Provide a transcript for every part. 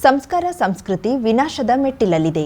ಸಂಸ್ಕಾರ ಸಂಸ್ಕೃತಿ ವಿನಾಶದ ಮೆಟ್ಟಿಲಲ್ಲಿದೆ.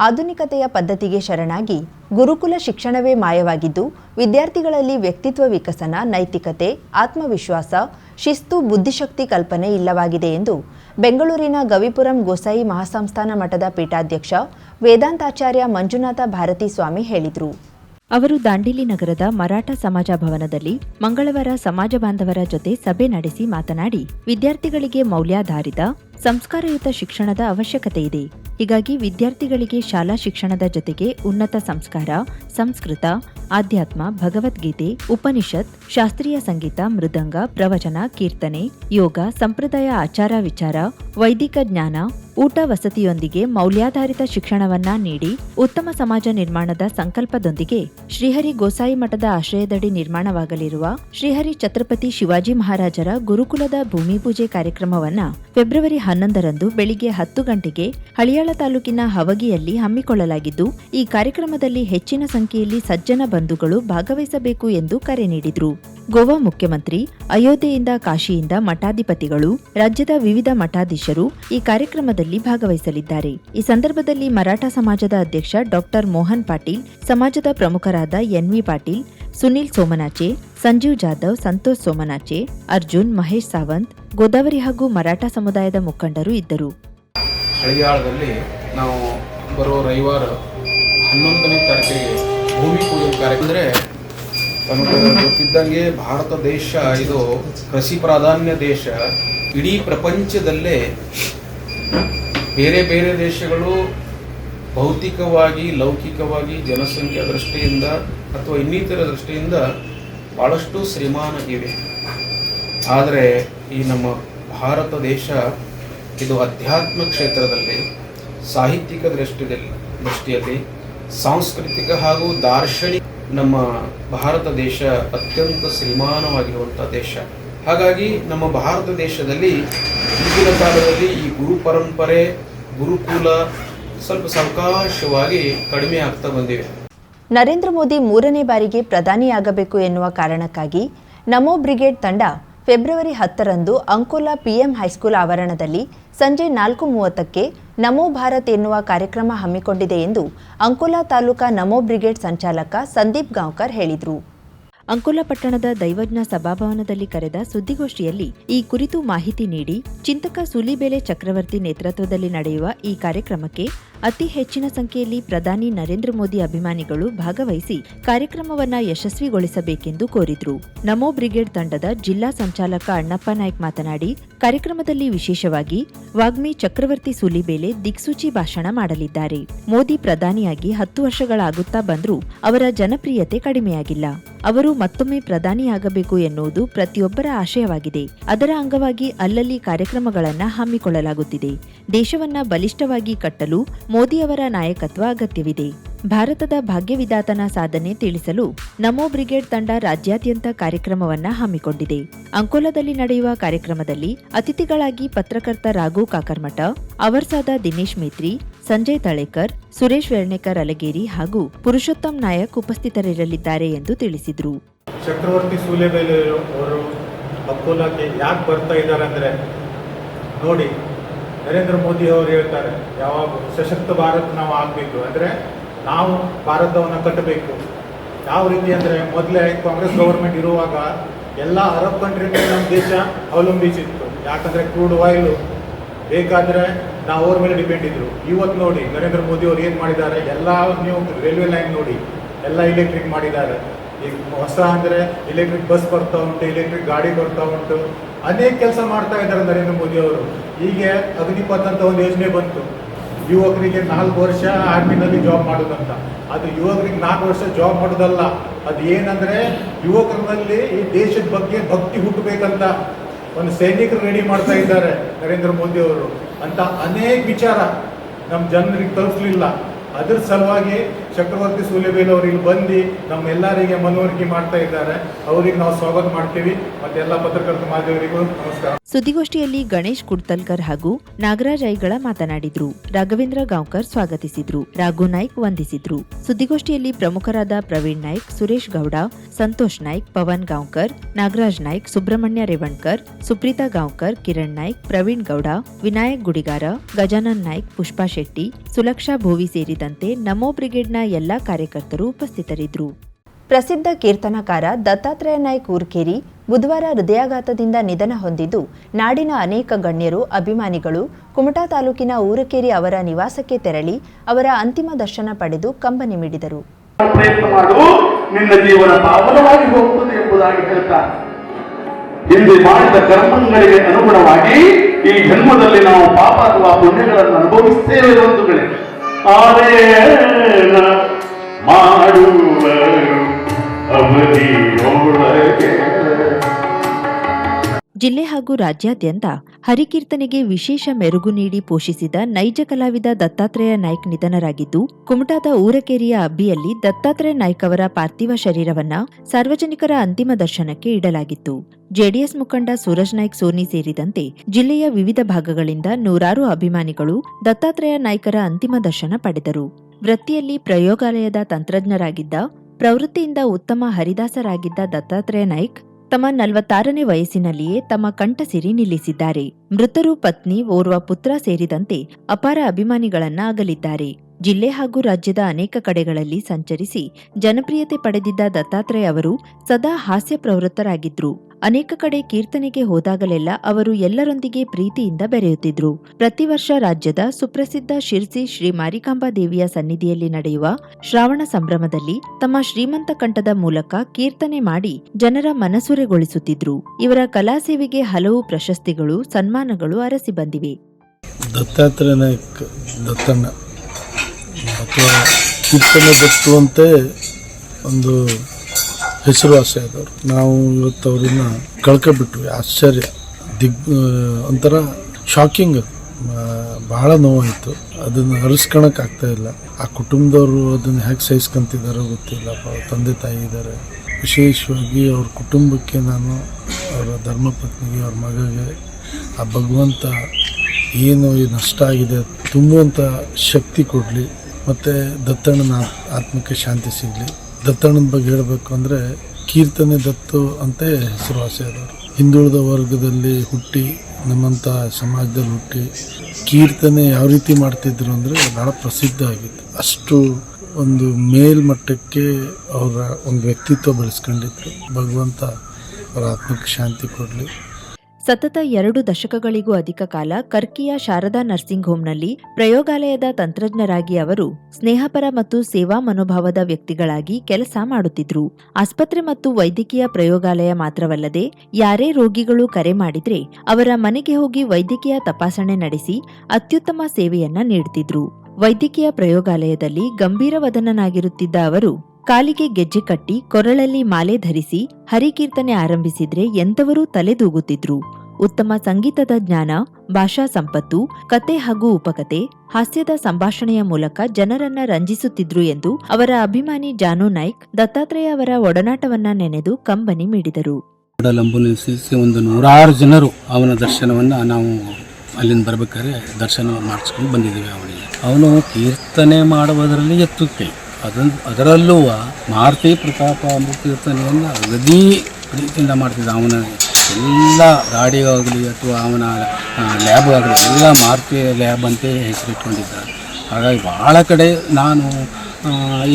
ಆಧುನಿಕತೆಯ ಪದ್ಧತಿಗೆ ಶರಣಾಗಿ ಗುರುಕುಲ ಶಿಕ್ಷಣವೇ ಮಾಯವಾಗಿದ್ದು, ವಿದ್ಯಾರ್ಥಿಗಳಲ್ಲಿ ವ್ಯಕ್ತಿತ್ವ ವಿಕಸನ, ನೈತಿಕತೆ, ಆತ್ಮವಿಶ್ವಾಸ, ಶಿಸ್ತು, ಬುದ್ಧಿಶಕ್ತಿ ಕಲ್ಪನೆ ಇಲ್ಲವಾಗಿದೆ ಎಂದು ಬೆಂಗಳೂರಿನ ಗವಿಪುರಂ ಗೋಸಾಯಿ ಮಹಾಸಂಸ್ಥಾನ ಮಠದ ಪೀಠಾಧ್ಯಕ್ಷ ವೇದಾಂತಾಚಾರ್ಯ ಮಂಜುನಾಥ ಭಾರತಿ ಸ್ವಾಮಿ ಹೇಳಿದರು. ಅವರು ದಾಂಡೇಲಿ ನಗರದ ಮರಾಠ ಸಮಾಜ ಭವನದಲ್ಲಿ ಮಂಗಳವಾರ ಸಮಾಜ ಬಾಂಧವರ ಜೊತೆ ಸಭೆ ನಡೆಸಿ ಮಾತನಾಡಿ, ವಿದ್ಯಾರ್ಥಿಗಳಿಗೆ ಮೌಲ್ಯಾಧಾರಿತ, ಸಂಸ್ಕಾರಯುತ ಶಿಕ್ಷಣದ ಅವಶ್ಯಕತೆ ಇದೆ. ಹೀಗಾಗಿ ವಿದ್ಯಾರ್ಥಿಗಳಿಗೆ ಶಾಲಾ ಶಿಕ್ಷಣದ ಜೊತೆಗೆ ಉನ್ನತ ಸಂಸ್ಕಾರ, ಸಂಸ್ಕೃತ, ಆಧ್ಯಾತ್ಮ, ಭಗವದ್ಗೀತೆ, ಉಪನಿಷತ್, ಶಾಸ್ತ್ರೀಯ ಸಂಗೀತ, ಮೃದಂಗ, ಪ್ರವಚನ, ಕೀರ್ತನೆ, ಯೋಗ, ಸಂಪ್ರದಾಯ ಆಚಾರ ವಿಚಾರ, ವೈದಿಕ ಜ್ಞಾನ ಊಟ ವಸತಿಯೊಂದಿಗೆ ಮೌಲ್ಯಾಧಾರಿತ ಶಿಕ್ಷಣವನ್ನ ನೀಡಿ ಉತ್ತಮ ಸಮಾಜ ನಿರ್ಮಾಣದ ಸಂಕಲ್ಪದೊಂದಿಗೆ ಶ್ರೀಹರಿ ಗೋಸಾಯಿ ಮಠದ ಆಶ್ರಯದಡಿ ನಿರ್ಮಾಣವಾಗಲಿರುವ ಶ್ರೀಹರಿ ಛತ್ರಪತಿ ಶಿವಾಜಿ ಮಹಾರಾಜರ ಗುರುಕುಲದ ಭೂಮಿ ಪೂಜೆ ಕಾರ್ಯಕ್ರಮವನ್ನ ಫೆಬ್ರವರಿ ಹನ್ನೊಂದರಂದು ಬೆಳಿಗ್ಗೆ ಹತ್ತು ಗಂಟೆಗೆ ಹಳಿಯಾಳ ತಾಲೂಕಿನ ಹವಗಿಯಲ್ಲಿ ಹಮ್ಮಿಕೊಳ್ಳಲಾಗಿದ್ದು, ಈ ಕಾರ್ಯಕ್ರಮದಲ್ಲಿ ಹೆಚ್ಚಿನ ಸಂಖ್ಯೆಯಲ್ಲಿ ಸಜ್ಜನ ಬಂಧುಗಳು ಭಾಗವಹಿಸಬೇಕು ಎಂದು ಕರೆ ನೀಡಿದರು. ಗೋವಾ ಮುಖ್ಯಮಂತ್ರಿ ಅಯೋಧ್ಯೆಯಿಂದ ಕಾಶಿಯಿಂದ ಮಠಾಧಿಪತಿಗಳು, ರಾಜ್ಯದ ವಿವಿಧ ಮಠಾಧೀಶರು ಈ ಕಾರ್ಯಕ್ರಮದಲ್ಲಿ ಭಾಗವಹಿಸಲಿದ್ದಾರೆ. ಈ ಸಂದರ್ಭದಲ್ಲಿ ಮರಾಠ ಸಮಾಜದ ಅಧ್ಯಕ್ಷ ಡಾಕ್ಟರ್ ಮೋಹನ್ ಪಾಟೀಲ್, ಸಮಾಜದ ಪ್ರಮುಖರಾದ ಎನ್ವಿ ಪಾಟೀಲ್, ಸುನೀಲ್ ಸೋಮನಾಚೆ, ಸಂಜೀವ್ ಜಾಧವ್, ಸಂತೋಷ್ ಸೋಮನಾಚೆ, ಅರ್ಜುನ್, ಮಹೇಶ್ ಸಾವಂತ್, ಗೋದಾವರಿ ಹಾಗೂ ಮರಾಠ ಸಮುದಾಯದ ಮುಖಂಡರು ಇದ್ದರು. ಹಳಿಯಾಳದಲ್ಲಿ ನಾವು ಬರೋ ರವಿವಾರ ಹನ್ನೊಂದನೇ ತಾರೀಕಿಗೆ ಭೂಮಿ ಪೂಜೆ ಕಾರ್ಯಕ್ರಮ ಅಂದರೆ ಗೊತ್ತಿದ್ದಂಗೆ ಭಾರತ ದೇಶ ಇದು ಕೃಷಿ ಪ್ರಾಧಾನ್ಯ ದೇಶ. ಇಡೀ ಪ್ರಪಂಚದಲ್ಲೇ ಬೇರೆ ಬೇರೆ ದೇಶಗಳು ಭೌತಿಕವಾಗಿ, ಲೌಕಿಕವಾಗಿ ಜನಸಂಖ್ಯಾ ದೃಷ್ಟಿಯಿಂದ ಅಥವಾ ಇನ್ನಿತರ ದೃಷ್ಟಿಯಿಂದ ಭಾಳಷ್ಟು ಶ್ರೀಮಾನ ಇವೆ. ಆದರೆ ಈ ನಮ್ಮ ಭಾರತ ದೇಶ ಇದು ಅಧ್ಯಾತ್ಮ ಕ್ಷೇತ್ರದಲ್ಲಿ, ಸಾಹಿತ್ಯಿಕ ದೃಷ್ಟಿಯಲ್ಲಿ ದೃಷ್ಟಿಯಲ್ಲಿ, ಸಾಂಸ್ಕೃತಿಕ ಹಾಗೂ ದಾರ್ಶನಿಕ ನಮ್ಮ ಭಾರತ ದೇಶ ಅತ್ಯಂತ ಶ್ರೀಮಾನವಾಗಿರುವಂಥ ದೇಶ. ಹಾಗಾಗಿ ನಮ್ಮ ಭಾರತ ದೇಶದಲ್ಲಿ ಈಗಿನ ಕಾಲದಲ್ಲಿ ಈ ಗುರು ಪರಂಪರೆ, ಗುರುಕುಲ ಸ್ವಲ್ಪ ಸಾವಕಾಶವಾಗಿ ಕಡಿಮೆ ಆಗ್ತಾ ಬಂದಿವೆ. ನರೇಂದ್ರ ಮೋದಿ ಮೂರನೇ ಬಾರಿಗೆ ಪ್ರಧಾನಿಯಾಗಬೇಕು ಎನ್ನುವ ಕಾರಣಕ್ಕಾಗಿ ನಮೋ ಬ್ರಿಗೇಡ್ ತಂಡ ಫೆಬ್ರವರಿ ಹತ್ತರಂದು ಅಂಕೋಲಾ ಪಿಎಂ ಹೈಸ್ಕೂಲ್ ಆವರಣದಲ್ಲಿ ಸಂಜೆ ನಾಲ್ಕು ಮೂವತ್ತಕ್ಕೆ ನಮೋ ಭಾರತ್ ಎನ್ನುವ ಕಾರ್ಯಕ್ರಮ ಹಮ್ಮಿಕೊಂಡಿದೆ ಎಂದು ಅಂಕೋಲಾ ತಾಲೂಕಾ ನಮೋ ಬ್ರಿಗೇಡ್ ಸಂಚಾಲಕ ಸಂದೀಪ್ ಗಾಂವ್ಕರ್ ಹೇಳಿದರು. ಅಂಕೋಲಾ ಪಟ್ಟಣದ ದೈವಜ್ಞ ಸಭಾಭವನದಲ್ಲಿ ಕರೆದ ಸುದ್ದಿಗೋಷ್ಠಿಯಲ್ಲಿ ಈ ಕುರಿತು ಮಾಹಿತಿ ನೀಡಿ ಚಿಂತಕ ಸುಲಿಬೇಲೆ ಚಕ್ರವರ್ತಿ ನೇತೃತ್ವದಲ್ಲಿ ನಡೆಯುವ ಈ ಕಾರ್ಯಕ್ರಮಕ್ಕೆ ಅತಿ ಹೆಚ್ಚಿನ ಸಂಖ್ಯೆಯಲ್ಲಿ ಪ್ರಧಾನಿ ನರೇಂದ್ರ ಮೋದಿ ಅಭಿಮಾನಿಗಳು ಭಾಗವಹಿಸಿ ಕಾರ್ಯಕ್ರಮವನ್ನ ಯಶಸ್ವಿಗೊಳಿಸಬೇಕೆಂದು ಕೋರಿದ್ರು. ನಮೋ ಬ್ರಿಗೇಡ್ ತಂಡದ ಜಿಲ್ಲಾ ಸಂಚಾಲಕ ಅಣ್ಣಪ್ಪ ನಾಯ್ಕ್ ಮಾತನಾಡಿ, ಕಾರ್ಯಕ್ರಮದಲ್ಲಿ ವಿಶೇಷವಾಗಿ ವಾಗ್ಮಿ ಚಕ್ರವರ್ತಿ ಸುಲಿಬೇಲೆ ದಿಕ್ಸೂಚಿ ಭಾಷಣ ಮಾಡಲಿದ್ದಾರೆ. ಮೋದಿ ಪ್ರಧಾನಿಯಾಗಿ ಹತ್ತು ವರ್ಷಗಳಾಗುತ್ತಾ ಬಂದರೂ ಅವರ ಜನಪ್ರಿಯತೆ ಕಡಿಮೆಯಾಗಿಲ್ಲ. ಅವರು ಮತ್ತೊಮ್ಮೆ ಪ್ರಧಾನಿಯಾಗಬೇಕು ಎನ್ನುವುದು ಪ್ರತಿಯೊಬ್ಬರ ಆಶಯವಾಗಿದೆ. ಅದರ ಅಂಗವಾಗಿ ಅಲ್ಲಲ್ಲಿ ಕಾರ್ಯಕ್ರಮಗಳನ್ನು ಹಮ್ಮಿಕೊಳ್ಳಲಾಗುತ್ತಿದೆ. ದೇಶವನ್ನ ಬಲಿಷ್ಠವಾಗಿ ಕಟ್ಟಲು ಮೋದಿಯವರ ನಾಯಕತ್ವ ಅಗತ್ಯವಿದೆ. ಭಾರತದ ಭಾಗ್ಯವಿದಾತನ ಸಾಧನೆ ತಿಳಿಸಲು ನಮೋ ಬ್ರಿಗೇಡ್ ತಂಡ ರಾಜ್ಯಾದ್ಯಂತ ಕಾರ್ಯಕ್ರಮವನ್ನ ಹಮ್ಮಿಕೊಂಡಿದೆ. ಅಂಕೋಲದಲ್ಲಿ ನಡೆಯುವ ಕಾರ್ಯಕ್ರಮದಲ್ಲಿ ಅತಿಥಿಗಳಾಗಿ ಪತ್ರಕರ್ತ ರಾಘು ಕಾಕರ್ಮಠ, ಅವರ್ಸಾದ ದಿನೇಶ್ ಮೇತ್ರಿ, ಸಂಜಯ್ ತಳೇಕರ್, ಸುರೇಶ್ ವೆರ್ಣೇಕರ್ ಅಲಗೇರಿ ಹಾಗೂ ಪುರುಷೋತ್ತಮ್ ನಾಯಕ್ ಉಪಸ್ಥಿತರಿರಲಿದ್ದಾರೆ ಎಂದು ತಿಳಿಸಿದರು. ಚಕ್ರವರ್ತಿ ಅವರು ಅಕೋಲಾಕ್ಕೆ ಯಾಕೆ ಬರ್ತಾ ಇದ್ದಾರೆ ಅಂದರೆ ನೋಡಿ ನರೇಂದ್ರ ಮೋದಿ ಅವರು ಹೇಳ್ತಾರೆ, ಯಾವಾಗ ಸಶಕ್ತ ಭಾರತ ನಾವು ಆಗಬೇಕು ಅಂದರೆ ನಾವು ಭಾರತವನ್ನು ಕಟ್ಟಬೇಕು. ಯಾವ ರೀತಿ ಅಂದರೆ ಮೊದಲೇ ಕಾಂಗ್ರೆಸ್ ಗೌರ್ಮೆಂಟ್ ಇರುವಾಗ ಎಲ್ಲ ಅರಬ್ ಕಂಟ್ರಿ ನಮ್ಮ ದೇಶ ಅವಲಂಬಿಸಿತ್ತು. ಯಾಕಂದರೆ ಕ್ರೂಡ್ ಆಯಿಲ್ ಬೇಕಾದರೆ ನಾವು ಅವ್ರ ಮೇಲೆ ಡಿಪೆಂಡ್ ಇದ್ರು. ಇವತ್ತು ನೋಡಿ ನರೇಂದ್ರ ಮೋದಿ ಅವರು ಏನು ಮಾಡಿದ್ದಾರೆ, ಎಲ್ಲ ನೀವು ರೈಲ್ವೆ ಲೈನ್ ನೋಡಿ, ಎಲ್ಲ ಇಲೆಕ್ಟ್ರಿಕ್ ಮಾಡಿದ್ದಾರೆ. ಈಗ ಹೊಸ ಅಂದರೆ ಇಲೆಕ್ಟ್ರಿಕ್ ಬಸ್ ಬರ್ತಾ ಉಂಟು ಇಲೆಕ್ಟ್ರಿಕ್ ಗಾಡಿ ಬರ್ತಾ ಉಂಟು. ಅನೇಕ ಕೆಲಸ ಮಾಡ್ತಾ ಇದ್ದಾರೆ ನರೇಂದ್ರ ಮೋದಿ ಅವರು. ಹೀಗೆ ಅಗ್ನಿಪಥ ಅಂತ ಒಂದು ಯೋಜನೆ ಬಂತು. ಯುವಕರಿಗೆ ನಾಲ್ಕು ವರ್ಷ ಆರ್ಮಿನಲ್ಲಿ ಜಾಬ್ ಮಾಡೋದಂತ. ಅದು ಯುವಕರಿಗೆ ನಾಲ್ಕು ವರ್ಷ ಜಾಬ್ ಮಾಡೋದಲ್ಲ. ಅದು ಏನಂದ್ರೆ ಯುವಕರಲ್ಲಿ ಈ ದೇಶದ ಬಗ್ಗೆ ಭಕ್ತಿ ಹುಟ್ಟಬೇಕಂತ ಒಂದು ಸೈನಿಕರು ರೆಡಿ ಮಾಡ್ತಾ ಇದ್ದಾರೆ ನರೇಂದ್ರ ಮೋದಿ ಅವರು. ಅಂತ ಅನೇಕ ವಿಚಾರ ನಮ್ಮ ಜನರಿಗೆ ತಲುಪಲಿಲ್ಲ. ಅದ್ರ ಸಲುವಾಗಿ ಚಕ್ರವರ್ತಿ ಸೂಲಿಬೇಲ್ ಅವರು ಇಲ್ಲಿ ಬಂದು ನಮ್ಮೆಲ್ಲರಿಗೆ ಮನವರಿಕೆ ಮಾಡ್ತಾ ಇದ್ದಾರೆ. ಅವರಿಗೆ ನಾವು ಸ್ವಾಗತ ಮಾಡ್ತೀವಿ. ಮತ್ತೆ ಎಲ್ಲ ಪತ್ರಕರ್ತ ಮಾಧ್ಯಮರಿಗೂ ನಮಸ್ಕಾರ. ಸುದ್ದಿಗೋಷ್ಠಿಯಲ್ಲಿ ಗಣೇಶ್ ಕುಡ್ತಲ್ಕರ್ ಹಾಗೂ ನಾಗರಾಜ್ ಐಗಳ ಮಾತನಾಡಿದ್ರು. ರಾಘವೇಂದ್ರ ಗಾಂವ್ಕರ್ ಸ್ವಾಗತಿಸಿದ್ರು. ರಾಘು ನಾಯ್ಕ್ ವಂದಿಸಿದ್ರು. ಸುದ್ದಿಗೋಷ್ಠಿಯಲ್ಲಿ ಪ್ರಮುಖರಾದ ಪ್ರವೀಣ್ ನಾಯ್ಕ್, ಸುರೇಶ್ ಗೌಡ, ಸಂತೋಷ್ ನಾಯ್ಕ್, ಪವನ್ ಗಾಂವ್ಕರ್, ನಾಗರಾಜ್ ನಾಯ್ಕ್, ಸುಬ್ರಹ್ಮಣ್ಯ ರೇವಣ್ಕರ್, ಸುಪ್ರೀತಾ ಗಾಂವ್ಕರ್, ಕಿರಣ್ ನಾಯ್ಕ್, ಪ್ರವೀಣ್ ಗೌಡ, ವಿನಾಯಕ್ ಗುಡಿಗಾರ, ಗಜಾನನ್ ನಾಯ್ಕ್, ಪುಷ್ಪಾ ಶೆಟ್ಟಿ, ಸುಲಕ್ಷಾ ಭೋವಿ ಸೇರಿದಂತೆ ನಮೋ ಬ್ರಿಗೇಡ್ನ ಎಲ್ಲಾ ಕಾರ್ಯಕರ್ತರು ಉಪಸ್ಥಿತರಿದ್ದರು. ಪ್ರಸಿದ್ಧ ಕೀರ್ತನಕಾರ ದತ್ತಾತ್ರೇಯ ನಾಯ್ಕ್ ಊರ್ಕೇರಿ ಬುಧವಾರ ಹೃದಯಾಘಾತದಿಂದ ನಿಧನ ಹೊಂದಿದ್ದು, ನಾಡಿನ ಅನೇಕ ಗಣ್ಯರು, ಅಭಿಮಾನಿಗಳು, ಕುಮಟಾ ತಾಲೂಕಿನ ಊರಕೇರಿ ಅವರ ನಿವಾಸಕ್ಕೆ ತೆರಳಿ ಅವರ ಅಂತಿಮ ದರ್ಶನ ಪಡೆದು ಕಂಬನಿ ಮಿಡಿದರು. ಹಿಂದೆ ಮಾಡಿದ ಕರ್ಮಗಳಿಗೆ ಅನುಗುಣವಾಗಿ ಈ ಜನ್ಮದಲ್ಲಿ ನಾವು ಪಾಪ ಅಥವಾ ಪುಣ್ಯಗಳನ್ನು ಅನುಭವಿಸುತ್ತೇವೆ ಬಂಧುಗಳೇ ಆರೇನ ಮಾಡುವರು ಅವಧಿಯೊಳಗೆ ಜಿಲ್ಲೆ ಹಾಗೂ ರಾಜ್ಯಾದ್ಯಂತ ಹರಿಕೀರ್ತನೆಗೆ ವಿಶೇಷ ಮೆರುಗು ನೀಡಿ ಪೋಷಿಸಿದ ನೈಜ ಕಲಾವಿದ ದತ್ತಾತ್ರೇಯ ನಾಯ್ಕ್ ನಿಧನರಾಗಿದ್ದು, ಕುಮಟಾದ ಊರಕೇರಿಯ ಅಬ್ಬಿಯಲ್ಲಿ ದತ್ತಾತ್ರೇಯ ನಾಯ್ಕ ಅವರ ಪಾರ್ಥಿವ ಶರೀರವನ್ನ ಸಾರ್ವಜನಿಕರ ಅಂತಿಮ ದರ್ಶನಕ್ಕೆ ಇಡಲಾಗಿತ್ತು. ಜೆಡಿಎಸ್ ಮುಖಂಡ ಸೂರಜ್ ನಾಯ್ಕ್ ಸೋನಿ ಸೇರಿದಂತೆ ಜಿಲ್ಲೆಯ ವಿವಿಧ ಭಾಗಗಳಿಂದ ನೂರಾರು ಅಭಿಮಾನಿಗಳು ದತ್ತಾತ್ರೇಯ ನಾಯ್ಕರ ಅಂತಿಮ ದರ್ಶನ ಪಡೆದರು. ವೃತ್ತಿಯಲ್ಲಿ ಪ್ರಯೋಗಾಲಯದ ತಂತ್ರಜ್ಞರಾಗಿದ್ದ, ಪ್ರವೃತ್ತಿಯಿಂದ ಉತ್ತಮ ಹರಿದಾಸರಾಗಿದ್ದ ದತ್ತಾತ್ರೇಯ ನಾಯ್ಕ್ ತಮ್ಮ ನಲವತ್ತಾರನೇ ವಯಸ್ಸಿನಲ್ಲಿಯೇ ತಮ್ಮ ಕಂಠಸಿರಿ ನಿಲ್ಲಿಸಿದ್ದಾರೆ. ಮೃತರು ಪತ್ನಿ ಓರ್ವ ಪುತ್ರ ಸೇರಿದಂತೆ ಅಪಾರ ಅಭಿಮಾನಿಗಳನ್ನ ಅಗಲಿದ್ದಾರೆ ಜಿಲ್ಲೆ ಹಾಗೂ ರಾಜ್ಯದ ಅನೇಕ ಕಡೆಗಳಲ್ಲಿ ಸಂಚರಿಸಿ ಜನಪ್ರಿಯತೆ ಪಡೆದಿದ್ದ ದತ್ತಾತ್ರೇಯ ಅವರು ಸದಾ ಹಾಸ್ಯ ಪ್ರವೃತ್ತರಾಗಿದ್ರು. ಅನೇಕ ಕಡೆ ಕೀರ್ತನೆಗೆ ಹೋದಾಗಲೆಲ್ಲ ಅವರು ಎಲ್ಲರೊಂದಿಗೆ ಪ್ರೀತಿಯಿಂದ ಬೆರೆಯುತ್ತಿದ್ರು. ಪ್ರತಿ ವರ್ಷ ರಾಜ್ಯದ ಸುಪ್ರಸಿದ್ಧ ಶಿರ್ಸಿ ಶ್ರೀ ಮಾರಿಕಾಂಬಾ ದೇವಿಯ ಸನ್ನಿಧಿಯಲ್ಲಿ ನಡೆಯುವ ಶ್ರಾವಣ ಸಂಭ್ರಮದಲ್ಲಿ ತಮ್ಮ ಶ್ರೀಮಂತ ಕಂಠದ ಮೂಲಕ ಕೀರ್ತನೆ ಮಾಡಿ ಜನರ ಮನಸೂರೆಗೊಳಿಸುತ್ತಿದ್ರು. ಇವರ ಕಲಾ ಸೇವೆಗೆ ಹಲವು ಪ್ರಶಸ್ತಿಗಳು, ಸನ್ಮಾನಗಳು ಅರಸಿ ಬಂದಿವೆ. ದತ್ತಾತ್ರೇಯ ನಾಯಕ್ ದತ್ತಣ್ಣ ಅಥವಾ ಕೀರ್ತನೆ ದತ್ತು ಅಂತೆ ಒಂದು ಹೆಸರುವಾಸಿಯಾದವರು ನಾವು ಇವತ್ತು ಅವ್ರನ್ನ ಕಳ್ಕೊಬಿಟ್ವಿ ಆಶ್ಚರ್ಯ. ದಿಗ್ ಒಂಥರ ಶಾಕಿಂಗ್ ಬಹಳ ನೋವಾಯಿತು. ಅದನ್ನು ಹರಿಸ್ಕೊಳಕ್ ಆಗ್ತಾ ಇಲ್ಲ. ಆ ಕುಟುಂಬದವರು ಅದನ್ನು ಹೇಗೆ ಸಹಿಸ್ಕೊಂತಿದ್ದಾರೋ ಗೊತ್ತಿಲ್ಲ. ತಂದೆ ತಾಯಿ ಇದ್ದಾರೆ ವಿಶೇಷವಾಗಿ ಅವ್ರ ಕುಟುಂಬಕ್ಕೆ ನಾನು ಅವರ ಧರ್ಮಪತ್ನಿಗೆ ಅವ್ರ ಮಗಗೆ, ಆ ಭಗವಂತ ಏನು ಈ ನಷ್ಟ ಆಗಿದೆ ತುಂಬುವಂಥ ಶಕ್ತಿ ಕೊಡಲಿ. ಮತ್ತು ದತ್ತಣ್ಣನ ಆತ್- ಆತ್ಮಕ್ಕೆ ಶಾಂತಿ ಸಿಗಲಿ. ದತ್ತಣ್ಣನ ಬಗ್ಗೆ ಹೇಳಬೇಕು ಅಂದರೆ ಕೀರ್ತನೆ ದತ್ತು ಅಂತ ಹೆಸರುವಾಸಿಯಾದವರು ಹಿಂದುಳಿದ ವರ್ಗದಲ್ಲಿ ಹುಟ್ಟಿ ನಮ್ಮಂಥ ಸಮಾಜದಲ್ಲಿ ಹುಟ್ಟಿ, ಕೀರ್ತನೆ ಯಾವ ರೀತಿ ಮಾಡ್ತಿದ್ರು ಅಂದರೆ ಭಾಳ ಪ್ರಸಿದ್ಧ ಆಗಿತ್ತು. ಅಷ್ಟು ಒಂದು ಮೇಲ್ಮಟ್ಟಕ್ಕೆ ಅವರ ಒಂದು ವ್ಯಕ್ತಿತ್ವ ಬೆಳೆಸ್ಕೊಂಡಿದ್ರು. ಭಗವಂತ ಅವರ ಆತ್ಮಕ್ಕೆ ಶಾಂತಿ ಕೊಡಲಿ. ಸತತ ಎರಡು ದಶಕಗಳಿಗೂ ಅಧಿಕ ಕಾಲ ಕರ್ಕಿಯ ಶಾರದಾ ನರ್ಸಿಂಗ್ ಹೋಂನಲ್ಲಿ ಪ್ರಯೋಗಾಲಯದ ತಂತ್ರಜ್ಞರಾಗಿ ಅವರು ಸ್ನೇಹಪರ ಮತ್ತು ಸೇವಾ ಮನೋಭಾವದ ವ್ಯಕ್ತಿಗಳಾಗಿ ಕೆಲಸ ಮಾಡುತ್ತಿದ್ರು. ಆಸ್ಪತ್ರೆ ಮತ್ತು ವೈದ್ಯಕೀಯ ಪ್ರಯೋಗಾಲಯ ಮಾತ್ರವಲ್ಲದೆ ಯಾರೇ ರೋಗಿಗಳು ಕರೆ ಮಾಡಿದ್ರೆ ಅವರ ಮನೆಗೆ ಹೋಗಿ ವೈದ್ಯಕೀಯ ತಪಾಸಣೆ ನಡೆಸಿ ಅತ್ಯುತ್ತಮ ಸೇವೆಯನ್ನ ನೀಡುತ್ತಿದ್ರು ವೈದ್ಯಕೀಯ ಪ್ರಯೋಗಾಲಯದಲ್ಲಿ ಗಂಭೀರವದನನಾಗಿರುತ್ತಿದ್ದ ಅವರು ಕಾಲಿಗೆ ಗೆಜ್ಜೆ ಕಟ್ಟಿ ಕೊರಳಲ್ಲಿ ಮಾಲೆ ಧರಿಸಿ ಹರಿಕೀರ್ತನೆ ಆರಂಭಿಸಿದ್ರೆ ಎಂಥವರೂ ತಲೆದೂಗುತ್ತಿದ್ರು. ಉತ್ತಮ ಸಂಗೀತದ ಜ್ಞಾನ, ಭಾಷಾ ಸಂಪತ್ತು, ಕತೆ ಹಾಗೂ ಉಪಕತೆ, ಹಾಸ್ಯದ ಸಂಭಾಷಣೆಯ ಮೂಲಕ ಜನರನ್ನ ರಂಜಿಸುತ್ತಿದ್ರು ಎಂದು ಅವರ ಅಭಿಮಾನಿ ಜಾನು ನಾಯ್ಕ್, ದತ್ತಾತ್ರೇಯ ಅವರ ಒಡನಾಟವನ್ನ ನೆನೆದು ಕಂಬನಿ ಮಿಡಿದರು. ಒಂದು ನೂರಾರು ಜನರು ಅವನ ದರ್ಶನವನ್ನ ನಾವು ಅಲ್ಲಿಂದ ಬರ್ಬೇಕಾದ್ರೆ ದರ್ಶನ ಮಾಡಿಸ್ಕೊಂಡು ಬಂದಿದ್ದೀವಿ ಅವನಿಗೆ. ಅವನು ಕೀರ್ತನೆ ಮಾಡುವುದರಲ್ಲಿ ಎತ್ತು ಕೈ ಅದನ್, ಅದರಲ್ಲೂ ಮಾರುತಿ ಪ್ರತಾಪ ಕೀರ್ತನೆಯನ್ನು ಅಗದಿ ಪ್ರೀತಿಯಿಂದ ಮಾಡ್ತಿದ್ದ ಅವನ ಎಲ್ಲ ಗಾಡಿಗಾಗಲಿ ಅಥವಾ ಅವನ ಲ್ಯಾಬ್ ಆಗಲಿ ಎಲ್ಲ ಮಾರುತಿ ಲ್ಯಾಬ್ ಅಂತ ಹೆಸರಿಟ್ಕೊಂಡಿದ್ದ. ಹಾಗಾಗಿ ಭಾಳ ಕಡೆ ನಾನು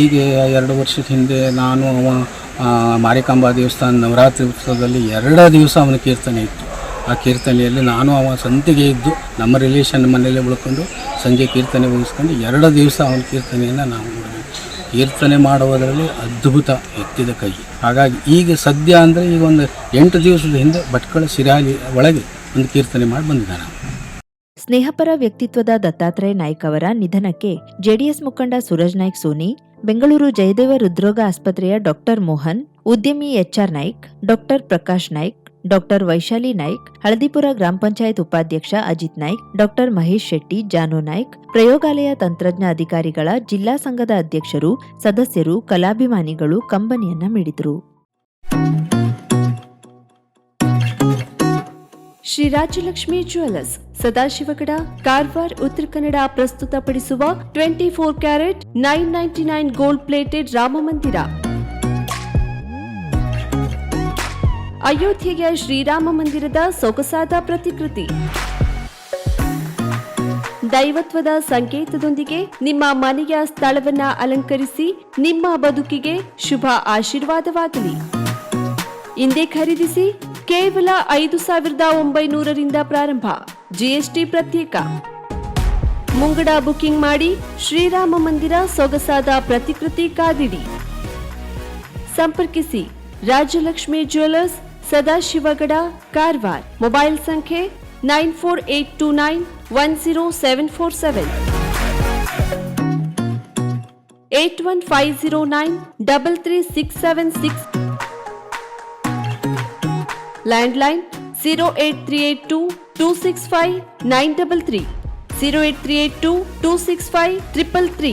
ಈಗ ಎರಡು ವರ್ಷದ ಹಿಂದೆ ನಾನು ಅವ ಮಾರಿಕಾಂಬಾ ದೇವಸ್ಥಾನ ನವರಾತ್ರಿ ಉತ್ಸವದಲ್ಲಿ ಎರಡು ದಿವಸ ಅವನ ಕೀರ್ತನೆ ಇತ್ತು. ಆ ಕೀರ್ತನೆಯಲ್ಲಿ ನಾನು ಅವ ಸಂತಿಗೆ ಇದ್ದು ನಮ್ಮ ರಿಲೇಷನ್ ಮನೆಯಲ್ಲೇ ಉಳ್ಕೊಂಡು ಸಂಜೆ ಕೀರ್ತನೆ ಮುಗಿಸ್ಕೊಂಡು ಎರಡು ದಿವಸ ಅವನ ಕೀರ್ತನೆಯನ್ನು ನಾವು ನೋಡಿದ್ವಿ. ಕೀರ್ತನೆ ಮಾಡುವುದರಲ್ಲಿ ಅದ್ಭುತ ಎತ್ತಿದ ಕೈ. ಹಾಗಾಗಿ ಈಗ ಸದ್ಯ ಅಂದರೆ ಈಗ ಒಂದು ಎಂಟು ದಿವಸದ ಹಿಂದೆ ಭಟ್ಕಳ ಸಿರಾಲಿ ಒಳಗೆ ಒಂದು ಕೀರ್ತನೆ ಮಾಡಿ ಬಂದಿದ್ದಾನೆ ಸ್ನೇಹಪರ ವ್ಯಕ್ತಿತ್ವದ ದತ್ತಾತ್ರೇಯ ನಾಯ್ಕ ಅವರ ನಿಧನಕ್ಕೆ ಜೆಡಿಎಸ್ ಮುಖಂಡ ಸೂರಜ್ ನಾಯ್ಕ್ ಸೋನಿ, ಬೆಂಗಳೂರು ಜಯದೇವ ಹೃದ್ರೋಗ ಆಸ್ಪತ್ರೆಯ ಡಾಕ್ಟರ್ ಮೋಹನ್, ಉದ್ಯಮಿ HR Naik, doctor Prakash Naik doctor Vaishali Naik, Haldipur ಗ್ರಾಮ ಪಂಚಾಯತ್ ಉಪಾಧ್ಯಕ್ಷ ಅಜಿತ್ ನಾಯ್ಕ್, ಡಾಕ್ಟರ್ ಮಹೇಶ್ ಶೆಟ್ಟಿ, ಜಾನು ನಾಯ್ಕ್, ಪ್ರಯೋಗಾಲಯ ತಂತ್ರಜ್ಞ ಅಧಿಕಾರಿಗಳ ಜಿಲ್ಲಾ ಸಂಘದ ಅಧ್ಯಕ್ಷರು, ಸದಸ್ಯರು, ಕಲಾಭಿಮಾನಿಗಳು ಕಂಬನಿಯನ್ನ ಮಿಡಿದರು. ಶ್ರೀ ರಾಜಲಕ್ಷ್ಮಿ ಜ್ಯುವೆಲರ್ಸ್ ಸದಾಶಿವಗಡ, ಕಾರವಾರ್, ಉತ್ತರ ಕನ್ನಡ ಪ್ರಸ್ತುತಪಡಿಸುವ twenty four carat nine ninety nine gold plated Rama ಅಯೋಧ್ಯೆಯ ಶ್ರೀರಾಮ ಮಂದಿರದ ಸೊಗಸಾದ ಪ್ರತಿಕೃತಿ. ದೈವತ್ವದ ಸಂಕೇತದೊಂದಿಗೆ ನಿಮ್ಮ ಮನೆಯ ಸ್ಥಳವನ್ನ ಅಲಂಕರಿಸಿ ನಿಮ್ಮ ಬದುಕಿಗೆ ಶುಭ ಆಶೀರ್ವಾದವಾಗಲಿ. ಇಂದೇ ಖರೀದಿಸಿ ಕೇವಲ ಐದು ಸಾವಿರದ ಒಂಬೈನೂರರಿಂದ ಪ್ರಾರಂಭ. ಜಿಎಸ್ಟಿ ಪ್ರತ್ಯೇಕ. ಮುಂಗಡ ಬುಕಿಂಗ್ ಮಾಡಿ ಶ್ರೀರಾಮ ಮಂದಿರ ಸೊಗಸಾದ ಪ್ರತಿಕೃತಿ ಕಾದಿಡಿ. ಸಂಪರ್ಕಿಸಿ ರಾಜಲಕ್ಷ್ಮಿ ಜ್ಯುವೆಲ್ಲರ್ಸ್ ಸದಾಶಿವಗಡ ಕಾರವಾರ್ ಮೊಬೈಲ್ ಸಂಖ್ಯೆ nine four eight two nine one zero seven four seven eight one five zero nine double three six seven six landline zero eight three eight two two six five nine double three zero eight three eight two two six five triple three